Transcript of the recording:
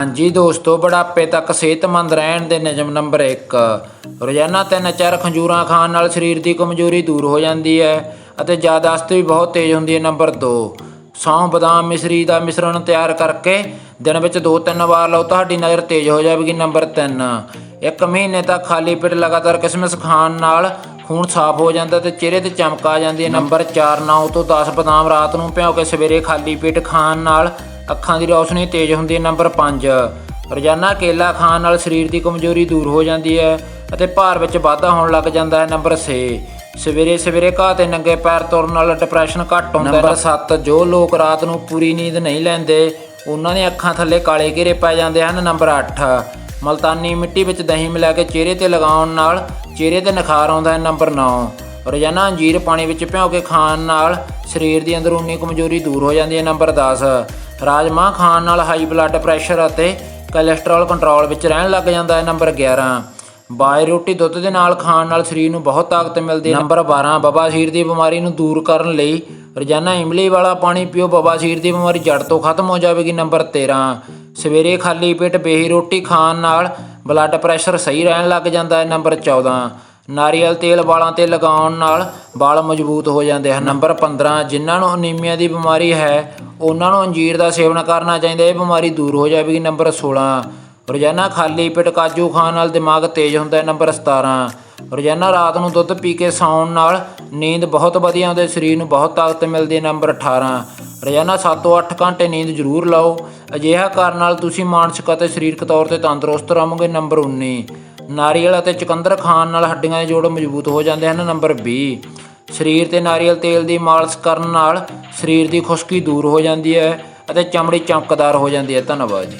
ਹਾਂਜੀ ਦੋਸਤੋ, ਬੁਢਾਪੇ ਤੱਕ ਸਿਹਤਮੰਦ ਰਹਿਣ ਦੇ ਨਿਯਮ ਨੰਬਰ 1 ਰੋਜ਼ਾਨਾ ਤਿੰਨ ਚਾਰ ਖੰਜੂਰਾਂ ਖਾਣ ਨਾਲ ਸਰੀਰ ਦੀ ਕਮਜ਼ੋਰੀ ਦੂਰ ਹੋ ਜਾਂਦੀ ਹੈ ਅਤੇ ਯਾਦਾਸ਼ਤ ਵੀ ਬਹੁਤ ਤੇਜ਼ ਹੁੰਦੀ ਹੈ ਨੰਬਰ 2 ਸੌਂ, ਬਦਾਮ, ਮਿਸ਼ਰੀ ਦਾ ਮਿਸ਼ਰਣ ਤਿਆਰ ਕਰਕੇ ਦਿਨ ਵਿੱਚ ਦੋ ਤਿੰਨ ਵਾਰ ਲਓ, ਤੁਹਾਡੀ ਨਜ਼ਰ ਤੇਜ਼ ਹੋ ਜਾਵੇਗੀ ਨੰਬਰ 3 ਇੱਕ ਮਹੀਨੇ ਤੱਕ ਖਾਲੀ ਪੇਟ ਲਗਾਤਾਰ ਕਿਸਮਿਸ ਖਾਣ ਨਾਲ ਖੂਨ ਸਾਫ਼ ਹੋ ਜਾਂਦਾ ਤੇ ਚਿਹਰੇ ਤੇ ਚਮਕ ਆ ਜਾਂਦੀ ਹੈ। ਨੰਬਰ 4 9 ਤੋਂ 10 ਬਦਾਮ ਰਾਤ ਨੂੰ ਭਿਓ ਕੇ ਸਵੇਰੇ ਖਾਲੀ ਪੇਟ ਖਾਣ ਨਾਲ ਅੱਖਾਂ ਦੀ ਰੌਸ਼ਨੀ ਤੇਜ਼ ਹੁੰਦੀ ਹੈ ਨੰਬਰ 5 ਰੋਜ਼ਾਨਾ ਕੇਲਾ ਖਾਣ ਨਾਲ ਸਰੀਰ ਦੀ ਕਮਜ਼ੋਰੀ ਦੂਰ ਹੋ ਜਾਂਦੀ ਹੈ ਅਤੇ ਭਾਰ ਵਿੱਚ ਵਾਧਾ ਹੋਣ ਲੱਗ ਜਾਂਦਾ ਹੈ ਨੰਬਰ 6 ਸਵੇਰੇ ਸਵੇਰੇ ਘਾਹ ਤੇ ਨੰਗੇ ਪੈਰ ਤੁਰਨ ਨਾਲ ਡਿਪਰੈਸ਼ਨ ਘੱਟ ਹੁੰਦਾ ਹੈ। ਨੰਬਰ 7 ਜੋ ਲੋਕ ਰਾਤ ਨੂੰ ਪੂਰੀ ਨੀਂਦ ਨਹੀਂ ਲੈਂਦੇ ਉਹਨਾਂ ਦੀਆਂ ਅੱਖਾਂ ਥੱਲੇ ਕਾਲੇ ਘੇਰੇ ਪੈ ਜਾਂਦੇ ਹਨ ਨੰਬਰ 8 ਮਲਤਾਨੀ ਮਿੱਟੀ ਵਿੱਚ ਦਹੀਂ ਮਿਲਾ ਕੇ ਚਿਹਰੇ ਤੇ ਲਗਾਉਣ ਨਾਲ ਚਿਹਰੇ ਤੇ ਨਿਖਾਰ ਆਉਂਦਾ ਹੈ ਨੰਬਰ 9 ਰੋਜ਼ਾਨਾ ਅੰਜੀਰ ਪਾਣੀ ਵਿੱਚ ਭਿਓ ਕੇ ਖਾਣ ਨਾਲ ਸਰੀਰ ਦੀ ਅੰਦਰੂਨੀ ਕਮਜ਼ੋਰੀ ਦੂਰ ਹੋ ਜਾਂਦੀ ਹੈ ਨੰਬਰ 10 ਰਾਜਮਾ ਖਾਣ ਨਾਲ ਹਾਈ ਬਲੱਡ ਪ੍ਰੈਸ਼ਰ ਅਤੇ ਕੋਲੇਸਟ੍ਰੋਲ ਕੰਟਰੋਲ ਵਿੱਚ ਰਹਿਣ ਲੱਗ ਜਾਂਦਾ ਹੈ ਨੰਬਰ 11 ਬਾਏ ਰੋਟੀ ਦੁੱਧ ਦੇ ਨਾਲ ਖਾਣ ਨਾਲ ਸਰੀਰ ਨੂੰ ਬਹੁਤ ਤਾਕਤ ਮਿਲਦੀ ਹੈ। ਨੰਬਰ 12 ਬਵਾਸੀਰ ਦੀ ਬਿਮਾਰੀ ਨੂੰ ਦੂਰ ਕਰਨ ਲਈ ਰੋਜ਼ਾਨਾ ਇਮਲੀ ਵਾਲਾ ਪਾਣੀ ਪੀਓ ਬਵਾਸੀਰ ਦੀ ਬਿਮਾਰੀ ਜੜ ਤੋਂ ਖਤਮ ਹੋ ਜਾਵੇਗੀ ਨੰਬਰ 13 ਸਵੇਰੇ ਖਾਲੀ ਪੇਟ ਬੇਹੀ ਰੋਟੀ ਖਾਣ ਨਾਲ ਬਲੱਡ ਪ੍ਰੈਸ਼ਰ ਸਹੀ ਰਹਿਣ ਲੱਗ ਜਾਂਦਾ ਹੈ ਨੰਬਰ 14 ਨਾਰੀਅਲ ਤੇਲ ਵਾਲਾਂ ਤੇ ਲਗਾਉਣ ਨਾਲ ਵਾਲ ਮਜ਼ਬੂਤ ਹੋ ਜਾਂਦੇ ਹਨ ਨੰਬਰ 15 ਜਿਨ੍ਹਾਂ ਨੂੰ ਅਨੀਮੀਆ ਦੀ ਬਿਮਾਰੀ ਹੈ ਉਹਨਾਂ ਨੂੰ ਅੰਜੀਰ ਦਾ ਸੇਵਨ ਕਰਨਾ ਚਾਹੀਦਾ, ਇਹ ਬਿਮਾਰੀ ਦੂਰ ਹੋ ਜਾਵੇਗੀ, ਨੰਬਰ 16 ਰੋਜ਼ਾਨਾ ਖਾਲੀ ਪੇਟ ਕਾਜੂ ਖਾਣ ਨਾਲ ਦਿਮਾਗ ਤੇਜ਼ ਹੁੰਦਾ ਹੈ, ਨੰਬਰ 17 ਰੋਜ਼ਾਨਾ ਰਾਤ ਨੂੰ ਦੁੱਧ ਪੀ ਕੇ ਸੌਣ ਨਾਲ ਨੀਂਦ ਬਹੁਤ ਵਧੀਆ ਆਉਂਦੀ, ਸਰੀਰ ਨੂੰ ਬਹੁਤ ਤਾਕਤ ਮਿਲਦੀ ਹੈ, ਨੰਬਰ 18 ਰੋਜ਼ਾਨਾ 7 ਤੋਂ 8 ਘੰਟੇ ਨੀਂਦ ਜ਼ਰੂਰ ਲਓ। ਅਜਿਹਾ ਕਰਨ ਨਾਲ ਤੁਸੀਂ ਮਾਨਸਿਕ ਅਤੇ ਸਰੀਰਕ ਤੌਰ ਤੇ ਤੰਦਰੁਸਤ ਰਹੋਗੇ, ਨੰਬਰ 19 ਨਾਰੀਅਲ ਅਤੇ ਚੁਕੰਦਰ ਖਾਣ ਨਾਲ ਹੱਡੀਆਂ ਦੇ ਜੋੜ ਮਜ਼ਬੂਤ ਹੋ ਜਾਂਦੇ ਹਨ, ਨੰਬਰ 20 ਸਰੀਰ ਤੇ ਨਾਰੀਅਲ ਤੇਲ ਦੀ ਮਾਲਿਸ਼ ਕਰਨ ਨਾਲ ਸਰੀਰ ਦੀ ਖੁਸ਼ਕੀ ਦੂਰ ਹੋ ਜਾਂਦੀ ਹੈ ਅਤੇ ਚਮੜੀ ਚਮਕਦਾਰ ਹੋ ਜਾਂਦੀ ਹੈ। ਧੰਨਵਾਦ ਜੀ।